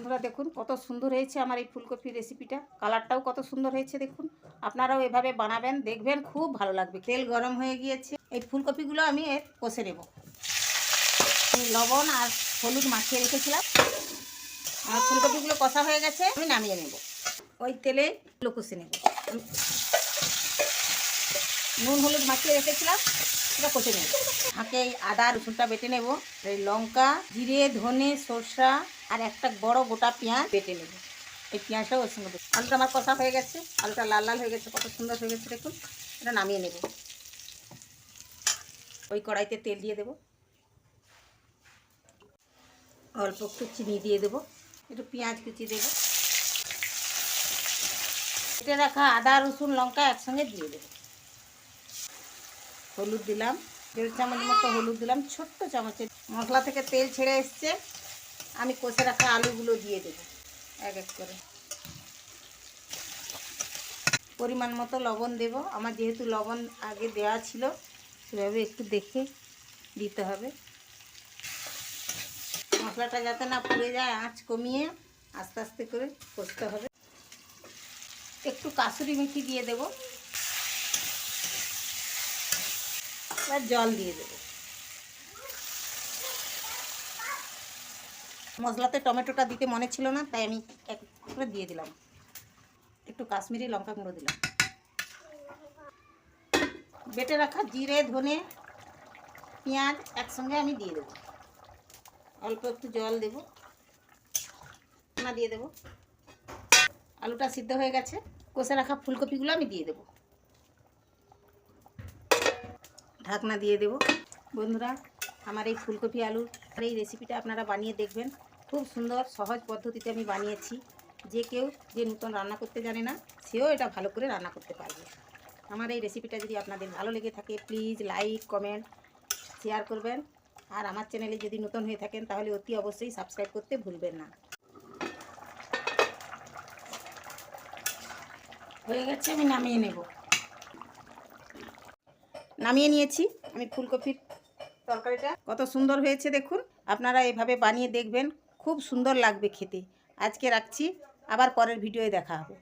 বন্ধুরা দেখুন, কত সুন্দর হয়েছে আমার এই ফুলকপির রেসিপিটা কালারটাও কত সুন্দর হয়েছে দেখুন। আপনারাও এভাবে বানাবেন, দেখবেন খুব ভালো লাগবে। তেল গরম হয়ে গিয়েছে। এই ফুলকপিগুলো আমি এর কষে নেব। লবণ আর হলুদ মাখিয়ে রেখেছিলাম। আর ফুলকপিগুলো কষা হয়ে গেছে, আমি নামিয়ে নেব। ওই তেলে কষে নেব। নুন, হলুদ মাখিয়ে রেখেছিলাম, সেটা কষে নেব। হাঁকে এই আদা, রসুনটা বেটে নেব, এই লঙ্কা, জিরে, ধনে, সরষা, আর একটা বড় গোটা পেঁয়াজ বেটে নেব। এই পেঁয়াজটাও ওর সঙ্গে। আলুটা আমার কষা হয়ে গেছে। আলুটা লাল লাল হয়ে গেছে, কত সুন্দর হয়ে গেছে দেখুন। এটা নামিয়ে নেব। ওই কড়াইতে তেল দিয়ে দেব। অল্প একটু চিনি দিয়ে দেবো। একটু পেঁয়াজ কুচি দেবো। কেটে রাখা আদা, রসুন, লঙ্কা একসঙ্গে দিয়ে দেবো। হলুদ দিলাম, দেড় চামচ মতো হলুদ দিলাম, ছোট্ট চামচের মশলা থেকে তেল ছেড়ে এসছে। আমি কষে রাখা আলুগুলো দিয়ে দেবো, এক এক করে। পরিমাণ মতো লবণ দেব। আমার যেহেতু লবণ আগে দেওয়া ছিল, সেভাবে একটু দেখে দিতে হবে। মশলাটা যাতে না পুড়ে যায়, আঁচ কমিয়ে আস্তে আস্তে করে কষতে হবে। একটু কাসুরি মেথি দিয়ে দেবো। এবার জল দিয়ে দেবো। মশলাতে টমেটোটা দিতে মনে ছিল না, তাই আমি এক করে দিয়ে দিলাম। একটু কাশ্মীরি লঙ্কা গুঁড়ো দিলাম। বেটে রাখা জিরে, ধনে, পেঁয়াজ একসঙ্গে আমি দিয়ে দেবো। অল্প একটু জল দেব। না, দিয়ে দেবো। আলুটা সিদ্ধ হয়ে গেছে। কষে রাখা ফুলকপিগুলো আমি দিয়ে দেবো। ঢাকনা দিয়ে দেব। বন্ধুরা, আমার এই ফুলকপি আলুর এই রেসিপিটা আপনারা বানিয়ে দেখবেন। খুব সুন্দর, সহজ পদ্ধতিতে আমি বানিয়েছি। যে কেউ যে নতুন রান্না করতে জানে না, সেও এটা ভালো করে রান্না করতে পারবে। আমার এই রেসিপিটা যদি আপনাদের ভালো লেগে থাকে প্লিজ লাইক কমেন্ট শেয়ার করবেন। আর আমার চ্যানেলে যদি নতুন হয়ে থাকেন, তাহলে অতি অবশ্যই সাবস্ক্রাইব করতে ভুলবেন না। হয়ে গেছে, আমি নামিয়ে নেব। নামিয়ে নিয়েছি। আমি ফুলকপির তরকারিটা কত সুন্দর হয়েছে দেখুন। আপনারা এভাবে বানিয়ে দেখবেন, খুব সুন্দর লাগবে খেতে। আজকে রাখছি, আবার পরের ভিডিওয়ে দেখা হবে।